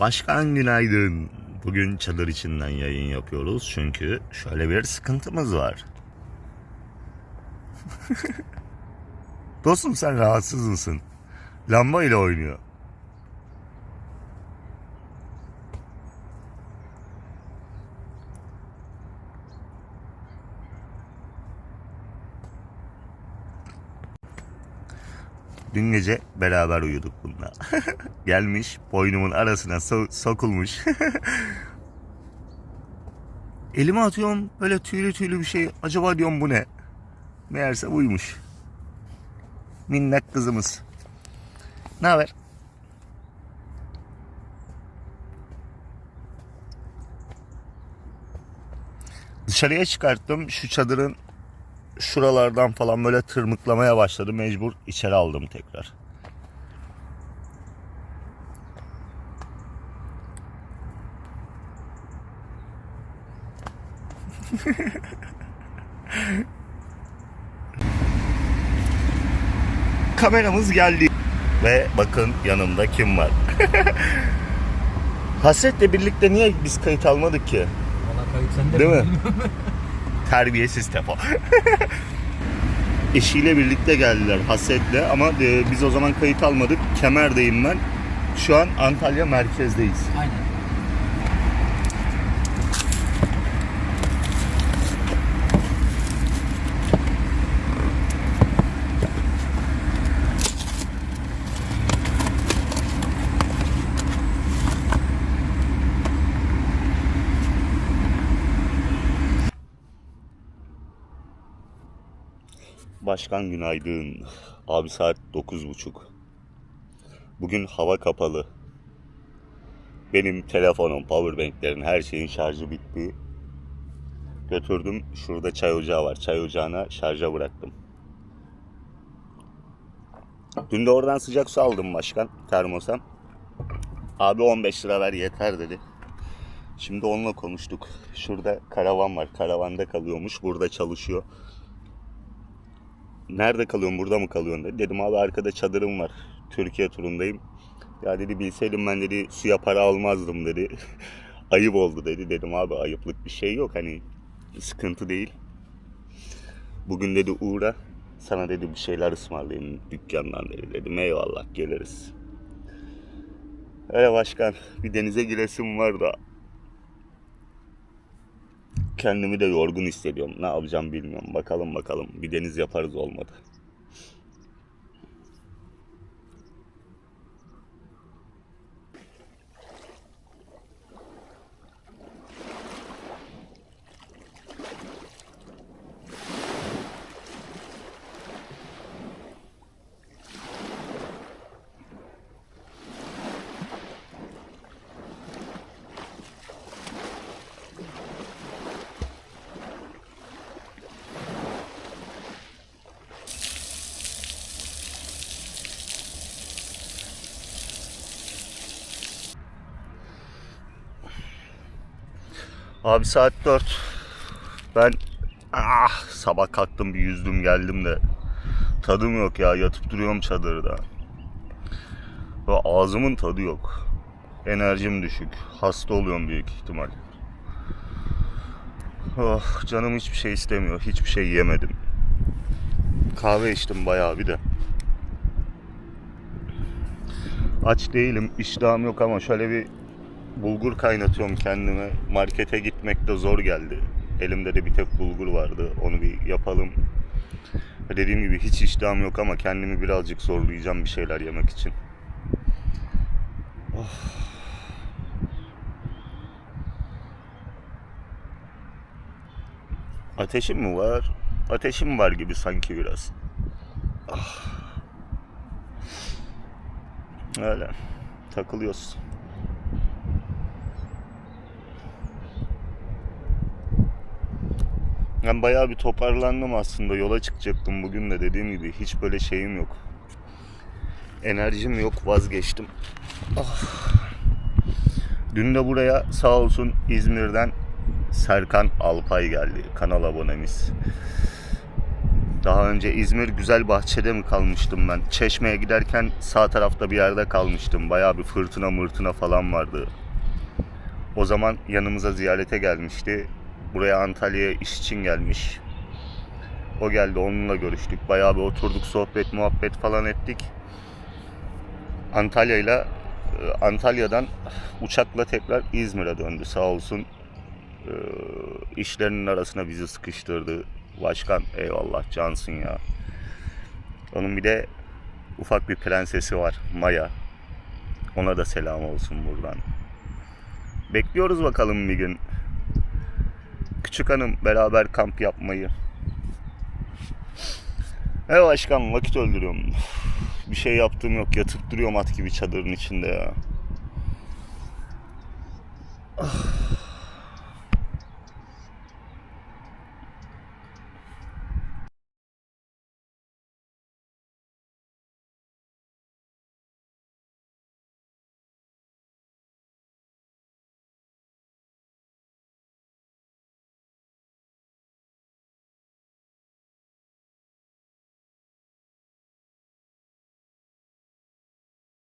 Başkan günaydın. Bugün çadır içinden yayın yapıyoruz çünkü şöyle bir sıkıntımız var. Dostum sen rahatsız mısın? Lamba ile oynuyor. Dün gece beraber uyuduk bununla. Gelmiş boynumun arasına so- sokulmuş. Elime atıyorum böyle tüylü tüylü bir şey. Acaba diyorum bu ne? Meğerse buymuş. Minnak kızımız. Ne haber? Dışarıya çıkarttım. Şu çadırın şuralardan falan böyle tırmıklamaya başladı. Mecbur içeri aldım tekrar. Kameramız geldi. Ve bakın yanımda kim var? Hasret'le birlikte niye biz kayıt almadık ki? Valla kayıt sende Değil mi? Terbiyesiz Tefo. Eşiyle birlikte geldiler Hasret'le ama e, biz o zaman kayıt almadık. Kemer'deyim ben. Şu an Antalya merkezdeyiz. Aynen. Başkan günaydın. Abi saat 9.30. Bugün hava kapalı. Benim telefonum, powerbanklerin her şeyin şarjı bitti. Götürdüm. Şurada çay ocağı var. Çay ocağına şarja bıraktım. Dün de oradan sıcak su aldım başkan termosa. Abi 15 lira ver yeter dedi. Şimdi onunla konuştuk. Şurada karavan var. Karavanda kalıyormuş. Burada çalışıyor. Nerede kalıyorsun burada mı kalıyorsun dedi. Dedim abi arkada çadırım var. Türkiye turundayım. Ya dedi bilseydim ben dedi suya para almazdım dedi. Ayıp oldu dedi. Dedim abi ayıplık bir şey yok hani sıkıntı değil. Bugün dedi uğra sana dedi bir şeyler ısmarlayayım dükkandan dedi. Dedim eyvallah geliriz. Öyle başkan bir denize giresim var da kendimi de yorgun hissediyorum. Ne yapacağım bilmiyorum. Bakalım bakalım. Bir deniz yaparız olmadı. Abi saat 4. Ben ah, sabah kalktım bir yüzdüm geldim de tadım yok ya yatıp duruyorum çadırda. Ve ağzımın tadı yok. Enerjim düşük. Hasta oluyorum büyük ihtimal. Oh, canım hiçbir şey istemiyor. Hiçbir şey yemedim. Kahve içtim bayağı bir de. Aç değilim, iştahım yok ama şöyle bir bulgur kaynatıyorum kendime. Markete gitmek de zor geldi. Elimde de bir tek bulgur vardı. Onu bir yapalım. Dediğim gibi hiç iştahım yok ama kendimi birazcık zorlayacağım bir şeyler yemek için. Oh. Ateşim mi var? Ateşim var gibi sanki biraz. Ah. Öyle. Takılıyoruz. Ben bayağı bir toparlandım aslında. Yola çıkacaktım bugün de dediğim gibi. Hiç böyle şeyim yok. Enerjim yok. Vazgeçtim. Ah. Dün de buraya sağ olsun İzmir'den Serkan Alpay geldi. Kanal abonemiz. Daha önce İzmir Güzelbahçe'de mi kalmıştım ben? Çeşme'ye giderken sağ tarafta bir yerde kalmıştım. Bayağı bir fırtına mırtına falan vardı. O zaman yanımıza ziyarete gelmişti. Buraya Antalya'ya iş için gelmiş. O geldi onunla görüştük. Bayağı bir oturduk sohbet muhabbet falan ettik. Antalya'yla e, Antalya'dan uçakla tekrar İzmir'e döndü sağ olsun. Ee, işlerinin arasına bizi sıkıştırdı. Başkan eyvallah cansın ya. Onun bir de ufak bir prensesi var Maya. Ona da selam olsun buradan. Bekliyoruz bakalım bir gün. Küçük hanım beraber kamp yapmayı. Evet başkan vakit öldürüyorum. Bir şey yaptığım yok. Yatıp duruyorum at gibi çadırın içinde ya. Ah.